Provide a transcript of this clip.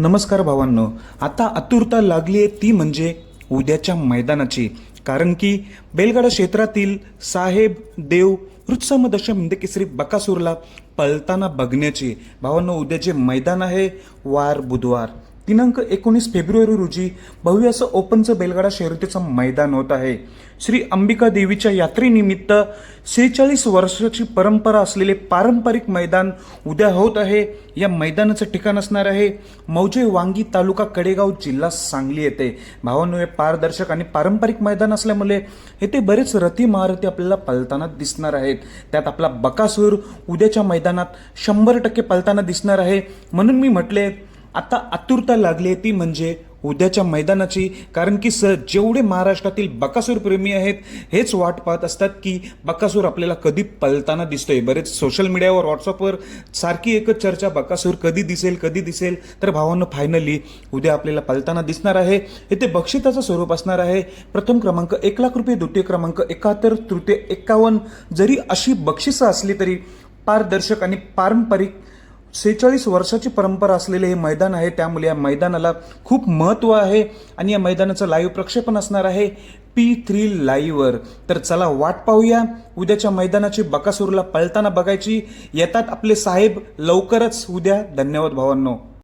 नमस्कार भावांनो आता आतुरता लागली आहे ती म्हणजे उद्याच्या मैदानाची कारण की बैलगाडा क्षेत्रातील साहेब देव हृत्सम दशम हिंद केसरी बकासूरला पळताना बघण्याची भावांनो उद्याचे मैदान आहे वार बुधवार. दिनांक एकोणीस फेब्रुवारी रोजी भव्य असं ओपनचं बैलगाडा शर्यतीचं मैदान होत आहे. श्री अंबिका देवीच्या यात्रेनिमित्त सेहेचाळीस वर्षाची परंपरा असलेले पारंपरिक मैदान उद्या होत आहे. या मैदानाचं ठिकाण असणार आहे. मौजे वांगी तालुका कडेगाव जिल्हा सांगली येथे. भावांनो हे पारदर्शक आणि पारंपरिक मैदान असल्यामुळे येथे बरेच रथी महारथी आपल्याला पलताना दिसणार आहेत. त्यात आपला बकासूर उद्याच्या मैदानात शंभर टक्के पलताना दिसणार आहे. म्हणून मी म्हटले आता आतुरता लागली आहे ती म्हणजे उद्याच्या मैदानाची कारण की स जेवढे महाराष्ट्रातील बकासूर प्रेमी आहेत हेच वाट पाहत असतात की बकासूर आपल्याला कधी पलताना दिसतोय. बरेच सोशल मीडियावर व्हॉट्सअपवर सारखी एकच चर्चा बकासूर कधी दिसेल कधी दिसेल तर भावांनो फायनली उद्या आपल्याला पलताना दिसणार आहे. येथे बक्षिसाचं स्वरूप असणार आहे. प्रथम क्रमांक एक लाख रुपये द्वितीय क्रमांक एकाहत्तर तृतीय एक्कावन्न जरी अशी बक्षिसं असली तरी पारदर्शक आणि पारंपरिक सेहेचाळीस वर्षाची परंपरा असलेले हे मैदान आहे. त्यामुळे या मैदानाला खूप महत्त्व आहे आणि या मैदानाचं लाईव्ह प्रक्षेपण असणार आहे पी थ्री लाईव्हवर तर चला वाट पाहूया. उद्याच्या मैदानाची बकासूरला पळताना बघायची. येतात आपले साहेब लवकरच. उद्या धन्यवाद भावांनो.